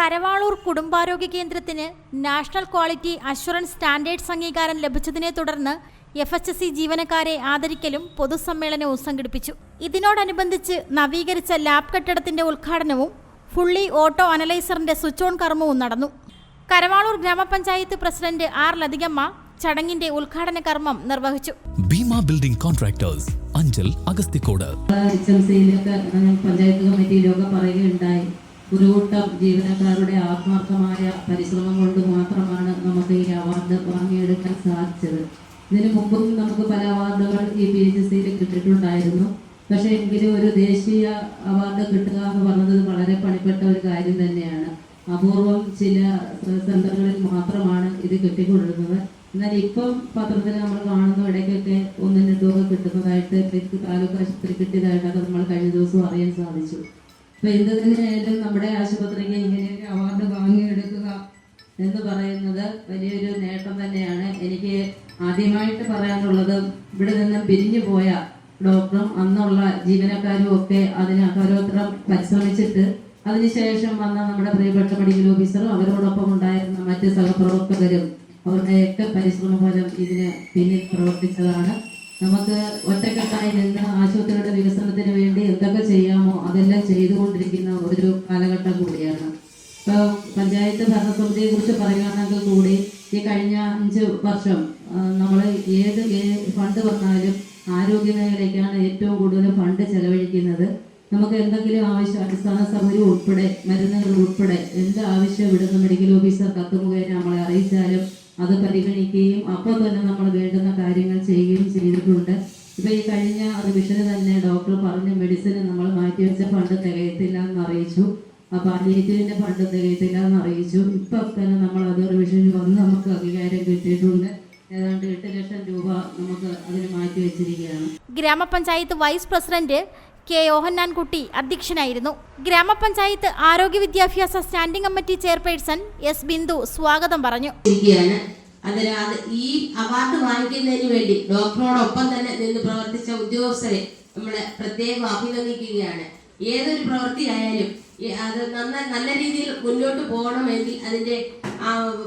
കരവാളൂർ കുടുംബാരോഗ്യ കേന്ദ്രത്തിന് national quality assurance standards അംഗീകാരം ലഭിച്ചതിനെ തുടർന്ന് എഫ് എച്ച് എസ് സി ജീവനക്കാരെ ആദരിക്കലും പൊതുസമ്മേളനവും സംഘടിപ്പിച്ചു. ഇതിനോടനുബന്ധിച്ച് നവീകരിച്ച ലാബ് കെട്ടിടത്തിന്റെ ഉദ്ഘാടനവും ഫുള്ളി ഓട്ടോ അനലൈസറിന്റെ സ്വിച്ച് ഓൺ കർമ്മവും നടന്നു. കരവാളൂർ ഗ്രാമപഞ്ചായത്ത് പ്രസിഡന്റ് ആർ ലതികമ്മ ചടങ്ങിന്റെ ഉദ്ഘാടന കർമ്മം നിർവഹിച്ചു. Bheema building contractors Anchal Agasthicode H M സിയിലൊക്കെ panchayat കമ്മിറ്റിയിലൊക്കെ പറയുകയുണ്ടായി. ഒരു കൂട്ടം ജീവനക്കാരുടെ ആത്മാർത്ഥമായ പരിശ്രമം കൊണ്ട് മാത്രമാണ് നമുക്ക് ഈ അവാർഡ് വാങ്ങിയെടുക്കാൻ സാധിച്ചത്. ഇതിനു മുമ്പും നമുക്ക് പല അവാർഡുകൾ ഈ പി എച്ച് സിയിൽ കിട്ടിയിട്ടുണ്ടായിരുന്നു. പക്ഷേ എങ്കിലും ഒരു ദേശീയ അവാർഡ് കിട്ടുക എന്ന് പറഞ്ഞത് വളരെ പണിപ്പെട്ട ഒരു കാര്യം തന്നെയാണ്. അപൂർവം ചില സെന്ററുകളിൽ മാത്രമാണ് ഇത് കിട്ടിക്കൊള്ളുന്നത് എന്നാൽ ഇപ്പം പത്രത്തിൽ നമ്മൾ കാണുന്ന ഇടയ്ക്കൊക്കെ ഒന്നും രണ്ടുമൊക്കെ കിട്ടുന്നതായിട്ട് താലൂക്ക് ആശുപത്രി കിട്ടിയതായിട്ടൊക്കെ നമ്മൾ കഴിഞ്ഞ ദിവസം അറിയാൻ സാധിച്ചു. അപ്പൊ എന്ത് തന്നെയായാലും നമ്മുടെ ആശുപത്രിക്ക് ഇങ്ങനെ ഒരു അവാർഡ് വാങ്ങിയെടുക്കുക എന്ന് പറയുന്നത് വലിയൊരു നേട്ടം തന്നെയാണ്. എനിക്ക് ആദ്യമായിട്ട് പറയാനുള്ളത് ഇവിടെ നിന്ന് പിരിഞ്ഞു പോയ ഡോക്ടറും അന്നുള്ള ജീവനക്കാരും ഒക്കെ അതിന് അഹോരോത്രം പരിശ്രമിച്ചിട്ട് അതിനുശേഷം വന്ന നമ്മുടെ പ്രിയപ്പെട്ട മെഡിക്കൽ ഓഫീസറും അവരോടൊപ്പം ഉണ്ടായിരുന്ന മറ്റ് സഹപ്രവർത്തകരും അവരുടെയൊക്കെ പരിശ്രമ ഫലം ഇതിന് പിന്നിൽ പ്രവർത്തിച്ചതാണ്. നമുക്ക് ഒറ്റക്കെട്ടായി നിന്ന് ആശുപത്രിയുടെ വികസനത്തിന് പഞ്ചായത്ത് ഭരണസമിതിയെ കുറിച്ച് പറയുകയാണെങ്കിൽ കൂടി ഈ കഴിഞ്ഞ അഞ്ച് വർഷം നമ്മൾ ഏത് ഫണ്ട് വന്നാലും ആരോഗ്യ മേഖലയ്ക്കാണ് ഏറ്റവും കൂടുതൽ ഫണ്ട് ചെലവഴിക്കുന്നത്. നമുക്ക് എന്തെങ്കിലും ആവശ്യം അടിസ്ഥാന സൗകര്യം ഉൾപ്പെടെ മരുന്നുകൾ ഉൾപ്പെടെ എന്ത് ആവശ്യം ഇവിടുന്ന് മെഡിക്കൽ ഓഫീസർ കത്ത് മുഖേന നമ്മളെ അറിയിച്ചാലും അത് പരിഗണിക്കുകയും അപ്പോൾ തന്നെ നമ്മൾ വേണ്ടുന്ന കാര്യങ്ങൾ ചെയ്യുകയും ചെയ്തിട്ടുണ്ട്. ഇപ്പം ഈ കഴിഞ്ഞ റിവിഷന് തന്നെ ഡോക്ടർ പറഞ്ഞു മെഡിസിന് നമ്മൾ മാറ്റിവെച്ച ഫണ്ട് തികയത്തില്ല എന്ന് അറിയിച്ചു. ആ അനിയത്തിന്റെ ഫണ്ട് തികയത്തില്ല എന്ന് അറിയിച്ചു. ഇപ്പൊ തന്നെ നമ്മൾ അത് റിവിഷൻ വന്ന് നമുക്ക് അംഗീകാരം കിട്ടിയിട്ടുണ്ട്. ഏതാണ്ട് എട്ട് ലക്ഷം രൂപ നമുക്ക് അതിന് മാറ്റി വെച്ചിരിക്കുകയാണ്. ഗ്രാമപഞ്ചായത്ത് വൈസ് പ്രസിഡന്റ് കെ യോഹന്നാൻകുട്ടി അധ്യക്ഷനായിരുന്നു. ഗ്രാമപഞ്ചായത്ത് ആരോഗ്യ വിദ്യാഭ്യാസ standing committee chairperson S Bindu സ്വാഗതം പറഞ്ഞു. അതിന് അത് ഈ അവാർഡ് വാങ്ങിക്കുന്നതിന് വേണ്ടി ഡോക്ടറോടൊപ്പം തന്നെ നിന്ന് പ്രവർത്തിച്ച ഉദ്യോഗസ്ഥരെ നമ്മൾ പ്രത്യേകം അഭിനന്ദിക്കുകയാണ്. ഏതൊരു പ്രവൃത്തിയായാലും അത് നന്ന നല്ല രീതിയിൽ മുന്നോട്ട് പോകണമെങ്കിൽ അതിന്റെ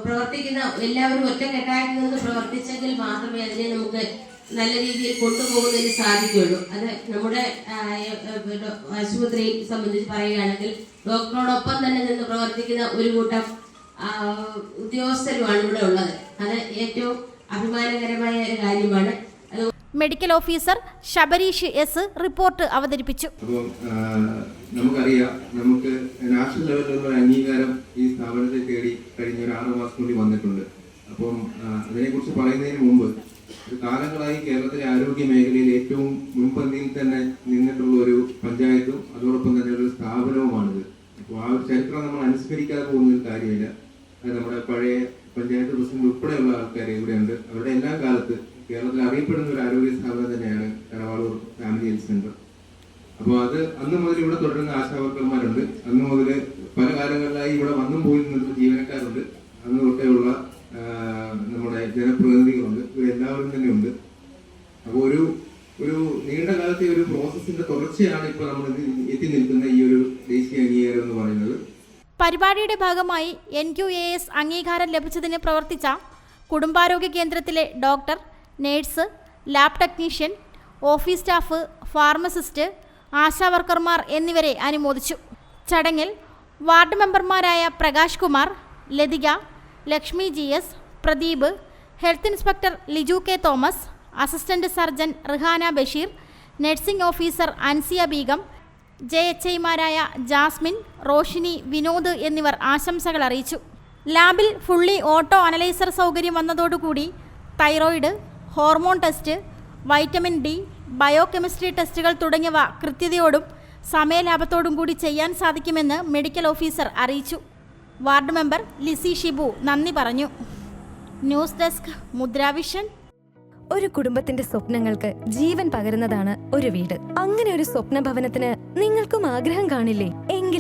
പ്രവർത്തിക്കുന്ന എല്ലാവരും ഒറ്റക്കെട്ടായി നിന്ന് പ്രവർത്തിച്ചെങ്കിൽ മാത്രമേ അതിനെ നമുക്ക് നല്ല രീതിയിൽ കൊണ്ടുപോകുന്നതിന് സാധിക്കുകയുള്ളൂ. അത് നമ്മുടെ ആശുപത്രിയെ സംബന്ധിച്ച് പറയുകയാണെങ്കിൽ ഡോക്ടറോടൊപ്പം തന്നെ നിന്ന് പ്രവർത്തിക്കുന്ന ഒരു കൂട്ടം ഉദ്യോഗസ്ഥരുമാണ് ഇവിടെ ഉള്ളത്. അത് ഏറ്റവും അഭിമാനകരമായ ഒരു കാര്യമാണ്. Medical officer Shabareesh S report അവതരിപ്പിച്ചു. നമുക്കറിയാം നമുക്ക് നാഷണൽ ലെവലിലുള്ള അംഗീകാരം ഈ സ്ഥാപനത്തെ തേടി കഴിഞ്ഞ ഒരു ആറ് മാസം കൂടി വന്നിട്ടുണ്ട്. അപ്പം അതിനെക്കുറിച്ച് പറയുന്നതിന് മുമ്പ് കാലങ്ങളായി കേരളത്തിലെ ആരോഗ്യ മേഖലയിൽ ഏറ്റവും മുൻപന്തിയിൽ തന്നെ നിന്നിട്ടുള്ള ഒരു പഞ്ചായത്തും അതോടൊപ്പം തന്നെ ഒരു സ്ഥാപനവുമാണിത്. അപ്പോൾ ആ ഒരു ചരിത്രം നമ്മൾ അനുസ്മരിക്കാതെ പോകുന്ന ഒരു കാര്യമില്ല നമ്മുടെ പഴയ പഞ്ചായത്ത് പ്രസിഡന്റ് ഉൾപ്പെടെയുള്ള ആൾക്കാർ ഇവിടെയുണ്ട്. അവരുടെ എല്ലാ കാലത്ത് കേരളത്തിൽ അറിയപ്പെടുന്ന ഒരു ആരോഗ്യ സ്ഥാപനം തന്നെയാണ് കരവാളൂർ ഫാമിലി ഹെൽത്ത് സെന്റർ. അപ്പോൾ അത് അന്ന് മുതൽ ഇവിടെ തുടരുന്ന ആശാവർക്കർമാരുണ്ട്. അന്ന് മുതൽ പല കാലങ്ങളിലായി ഇവിടെ വന്നും പോയി നിന്ന ജീവനക്കാരുണ്ട്. അന്ന് തൊട്ടേയുള്ള നമ്മുടെ ജനപ്രതിനിധികളുണ്ട്. ഇവരെല്ലാവരും തന്നെ ഉണ്ട് അപ്പോൾ ഒരു ഒരു നീണ്ട കാലത്തെ ഒരു പ്രോസസ്സിന്റെ തുടർച്ചയാണ് ഇപ്പോൾ നമ്മൾ എത്തി നിൽക്കുന്ന ഈ ഒരു ദേശീയ അംഗീകാരം എന്ന് പറയുന്നത്. പരിപാടിയുടെ ഭാഗമായി എൻ ക്യു എ എസ് അംഗീകാരം ലഭിച്ചതിന് പ്രവർത്തിച്ച കുടുംബാരോഗ്യ കേന്ദ്രത്തിലെ doctor nurse lab technician office staff pharmacist ആശാവർക്കർമാർ എന്നിവരെ അനുമോദിച്ചു. ചടങ്ങിൽ വാർഡ് മെമ്പർമാരായ Prakash Kumar Lathika Lakshmi G S Pradeep health inspector Liju K Thomas assistant surgeon Rihana Basheer nursing officer Ansiya Beegum J H ഐമാരായ ജാസ്മിൻ റോഷിനി വിനോദ് എന്നിവർ ആശംസകൾ അറിയിച്ചു. ലാബിൽ fully auto analyser സൗകര്യം വന്നതോടുകൂടി thyroid hormone test vitamin D biochemistry ടെസ്റ്റുകൾ തുടങ്ങിയവ കൃത്യതയോടും സമയലാഭത്തോടും കൂടി ചെയ്യാൻ സാധിക്കുമെന്ന് മെഡിക്കൽ ഓഫീസർ അറിയിച്ചു. വാർഡ് മെമ്പർ ലിസി ഷിബു നന്ദി പറഞ്ഞു. ന്യൂസ് ഡെസ്ക് മുദ്രാവിഷൻ ഒരു കുടുംബത്തിന്റെ സ്വപ്നങ്ങൾക്ക് ജീവൻ പകരുന്നതാണ് ഒരു വീട്. അങ്ങനെ ഒരു സ്വപ്ന ഭവനത്തിന് നിങ്ങൾക്കും ആഗ്രഹം കാണില്ലേ?